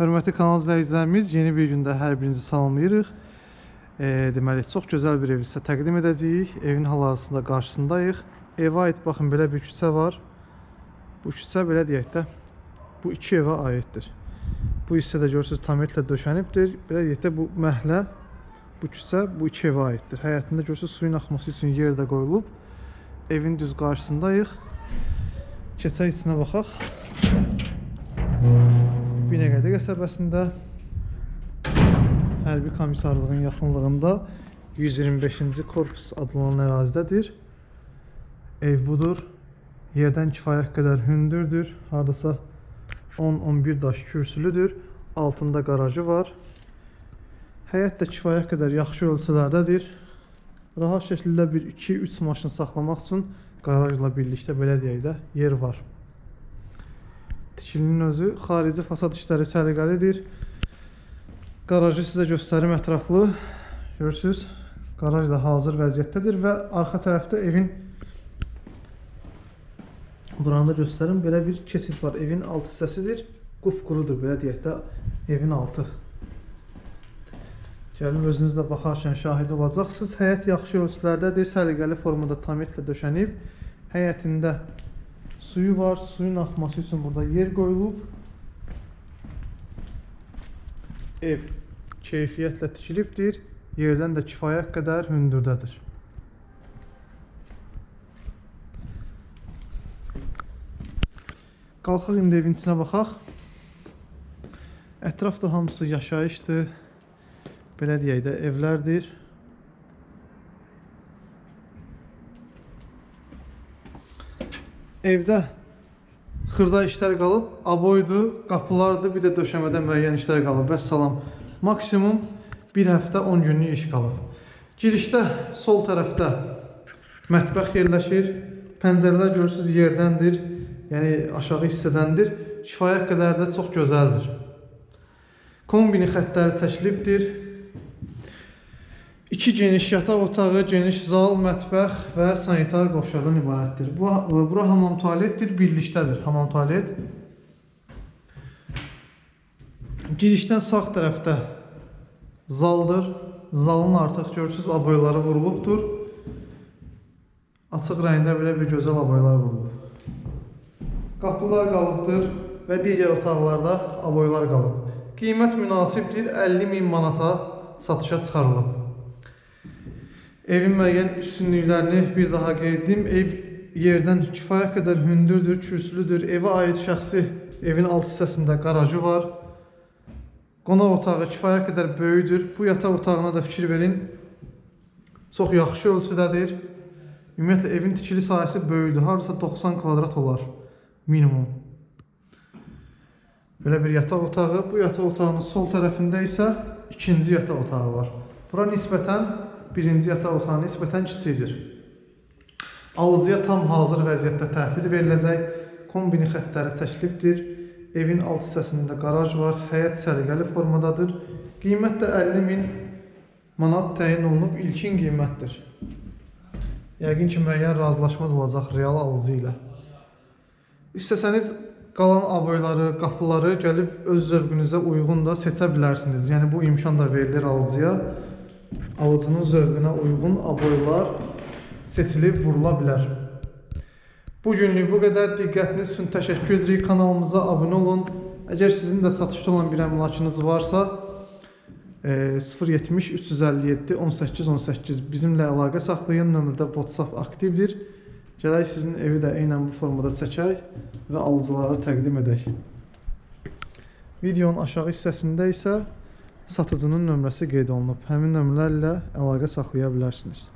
Hörmətli kanal izləyicilərimiz, yeni bir gündə hər birinizi salamlayırıq. E, deməli, çox gözəl bir ev sizə təqdim edəcəyik. Evin hal-hazırda qarşısındayıq. Evə aid baxın belə bir küçə var. Bu küçə belə deyək də bu iki evə aiddir. Bu hissədə görürsüz tamitlə döşənibdir. Belə deyək də bu məhlə bu küçə bu iki evə aiddir. Həyətində görürsüz suyun axması üçün yer də qoyulub. Evin düz qarşısındayıq. Keçək içinə baxaq. Binəqədi qəsəbəsində hərbi komissarlığın yaxınlığında 125-ci korpus adlanan ərazidədir. Ev budur. Yerdən kifayət qədər hündürdür. Hardasa 10-11 daş kürsülüdür. Altında qarajı var. Həyət də kifayət qədər yaxşı ölçülərdədir. Rahat şəkildə bir 2-3 maşın saxlamaq üçün qarajla birlikdə belə deyək də yer var. Tikilinin özü xarici fasad işləri səliqəlidir. Qarajı sizə göstərim ətraflı. Görürsüz, qaraj da hazır vəziyyətdədir və arxa tərəfdə evin Buranı da göstərim. Belə bir keçid var. Evin alt hissəsidir. Qupqurudur belə deyək də evin altı. Gəlin özünüz də baxarkən şahid olacaqsınız. Həyət yaxşı ölçülərdədir. Səliqəli formada tamitlə döşənib. Həyətində suyu var. Suyun axması üçün burada yer qoyulub. Ev keyfiyyətlə tikilibdir. Yerdən də kifayət qədər hündürdədir. Qalxaq indi evin içinə baxaq. Ətrafda hamısı yaşayışdır. Belə deyək də evlərdir. Evdə xırda işlər qalıb, aboydu, qapılardı, bir də döşəmədə müəyyən işlər qalıb. Vəssalam. Maksimum bir həftə 10 günlük iş qalıb. Girişdə sol tərəfdə mətbəx yerləşir. Pəncərələr görürsüz yerdəndir. Yəni aşağı hissədəndir. Kifayət qədər də çox gözəldir. Kombini xəttləri çəkilibdir. İki geniş yataq otağı, geniş zal, mətbəx və sanitar qovşaqdan ibarətdir. Bu bura hamam tualetdir, birlikdədir hamam tualet. Girişdən sağ tərəfdə zaldır. Zalın artıq görürsüz aboyları vurulubdur. Açıq rəngdə belə bir gözəl aboylar vurulub. Qapılar qalıbdır və digər otaqlarda aboylar qalıb. Qiymət münasibdir, 50 min manata satışa çıxarılıb. Evin müəyyən üstünlüklərini bir daha qeyd edim. Ev yerdən kifayət qədər hündürdür, kürsülüdür. Evə aid şəxsi evin alt hissəsində qarajı var. Qonaq otağı kifayət qədər böyükdür. Bu yataq otağına da fikir verin. Çox yaxşı ölçüdədir. Ümumiyyətlə evin tikili sahəsi böyükdür. Hardasa 90 kvadrat olar minimum. Belə bir yataq otağı. Bu yataq otağının sol tərəfində isə ikinci yataq otağı var. Bura nisbətən birinci yataq otağına nisbətən kiçikdir. Alıcıya tam hazır vəziyyətdə təhvil veriləcək. Kombini xəttləri çəkilibdir. Evin alt hissəsində qaraj var. Həyət səliqəli formadadır. Qiymət də 50 min manat təyin olunub. İlkin qiymətdir. Yəqin ki, müəyyən razılaşma olacaq real alıcı ilə. İstəsəniz qalan aboyları, qapıları gəlib öz zövqünüzə uyğun da seçə bilərsiniz. Yəni bu imkan da verilir alıcıya. Alıcının zövqünə uyğun aboylar seçilib vurula bilər. Bu günlük bu qədər diqqətiniz üçün təşəkkür edirik. Kanalımıza abunə olun. Əgər sizin də satışda olan bir əmlakınız varsa, e, 070 357 18 18 bizimlə əlaqə saxlayın. Nömrədə WhatsApp aktivdir. Gələk sizin evi də eynən bu formada çəkək və alıcılara təqdim edək. Videonun aşağı hissəsində isə satıcının nömrəsi qeyd olunub. Həmin nömrələrlə əlaqə saxlaya bilərsiniz.